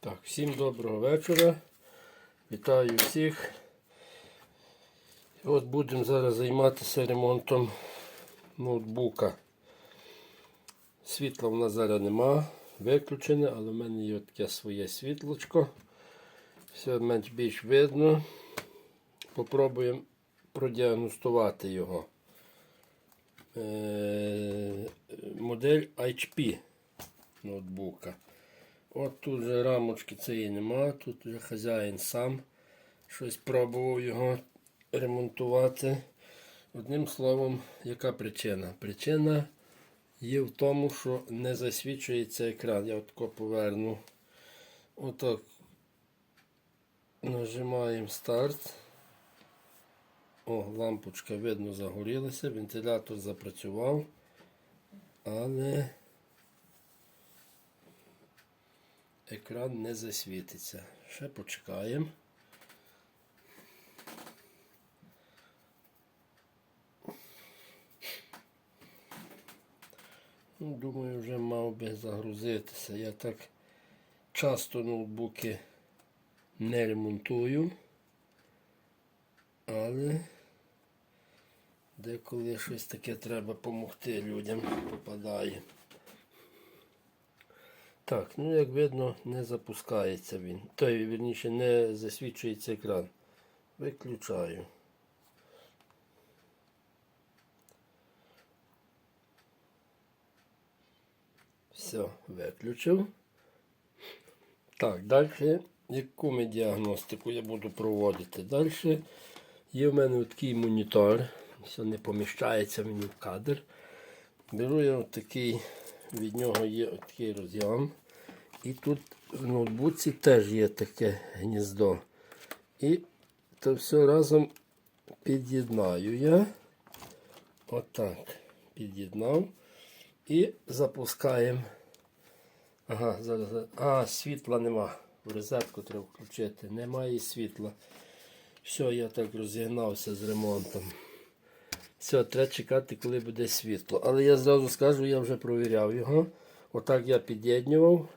Так, всім доброго вечора. Вітаю всіх. От будемо зараз займатися ремонтом ноутбука. Світла в нас зараз нема, виключене, але в мене є таке своє світлочко. Все менш більш видно. Попробуємо продіагностувати його. Е, модель HP ноутбука. От тут вже рамочки цієї нема, тут вже хазяїн сам щось пробував його ремонтувати. Одним словом, яка причина? Причина є в тому, що не засвічується екран. Я отако поверну. Отак. Нажимаємо старт. О, лампочка видно загорілася, вентилятор запрацював, але екран не засвітиться. Ще почекаємо. Ну, Думаю, вже мав би загрузитися. Я так часто ноутбуки не ремонтую, але деколи щось таке треба допомогти людям попадає. Так, ну як видно, не запускається він. Той, вірніше, не засвічується екран. Виключаю. Все, виключив. Так, далі, яку ми діагностику я буду проводити? Далі є в мене такий монітор. Все не поміщається мені в кадр. Беру я такий, від нього є такий роз'єм. І тут в ноутбуці теж є таке гніздо. І це все разом під'єднаю я. Отак. Під'єднав. І запускаємо. Ага, зараз. А, світла нема. В розетку треба включити. Немає світла. Все, я так розігнався з ремонтом. Все, треба чекати, коли буде світло. Але я зразу скажу, я вже провіряв його. Отак я під'єднював,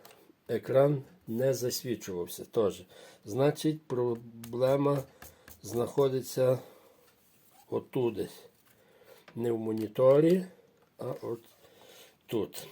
екран не засвічувався теж. Значить, проблема знаходиться отуди. Не в моніторі, а от тут.